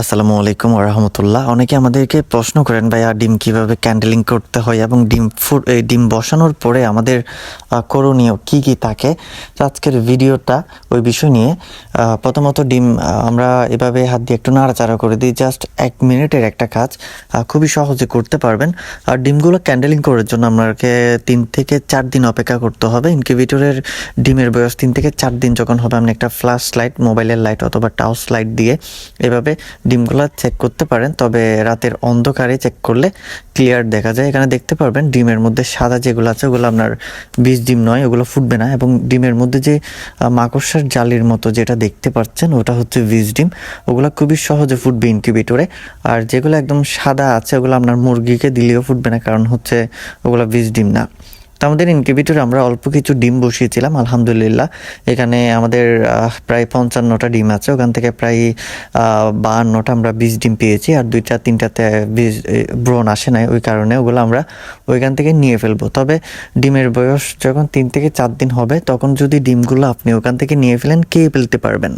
আসসালামু আলাইকুম রহমতুল্লাহ। অনেকে আমাদেরকে প্রশ্ন করেন, ভাইয়া, ডিম কীভাবে ক্যান্ডেলিং করতে হয় এবং ডিম এই ডিম বসানোর পরে আমাদের করণীয় কি কি থাকে? আজকের ভিডিওটা ওই বিষয় নিয়ে প্রথমত ডিম আমরা এভাবে হাত দিয়ে একটু নাড়াচাড়া করে দিই। জাস্ট এক মিনিটের একটা কাজ খুবই সহজে করতে পারবেন। আর ডিমগুলো ক্যান্ডেলিং করার জন্য আপনাকে তিন থেকে চার দিন অপেক্ষা করতে হবে। ইনকিউবেটরের ডিমের বয়স তিন থেকে চার দিন যখন হবে আপনি একটা ফ্ল্যাশ লাইট মোবাইলের লাইট অথবা টাউস লাইট দিয়ে এভাবে ডিমগুলো চেক করতে পারেন, তবে রাতের অন্ধকারে চেক করলে ক্লিয়ার দেখা যায়। এখানে দেখতে পারবেন, ডিমের মধ্যে সাদা যেগুলো আছে, ওগুলো আপনার বীজ ডিম নয়, ওগুলো ফুটবে না এবং ডিমের মধ্যে যে মাকড়সার জালির মতো যেটা দেখতে পাচ্ছেন, ওটা হচ্ছে বীজ ডিম। ওগুলো খুবই সহজে ফুটবে ইনকিউবেটরে আর যেগুলো একদম সাদা আছে, ওগুলো আপনার মুরগিকে দিলেও ফুটবে না, কারণ হচ্ছে ওগুলো বীজ ডিম না। আমাদের ইনকিউবেটরে আমরা অল্প কিছু ডিম বসিয়েছিলাম, আলহামদুলিল্লাহ। এখানে আমাদের প্রায় পঞ্চান্নটা ডিম আছে। ওখান থেকে প্রায় বাহান্নটা আমরা বীজ ডিম পেয়েছি আর দুইটা, তিনটাতে বীজ ব্রণ আসে নাই ওই কারণে ওগুলো আমরা ওইখান থেকে নিয়ে ফেলব। তবে ডিমের বয়স যখন তিন থেকে চার দিন হবে, তখন যদি ডিমগুলো আপনি ওখান থেকে নিয়ে ফেলেন, কে ফেলতে পারবেন?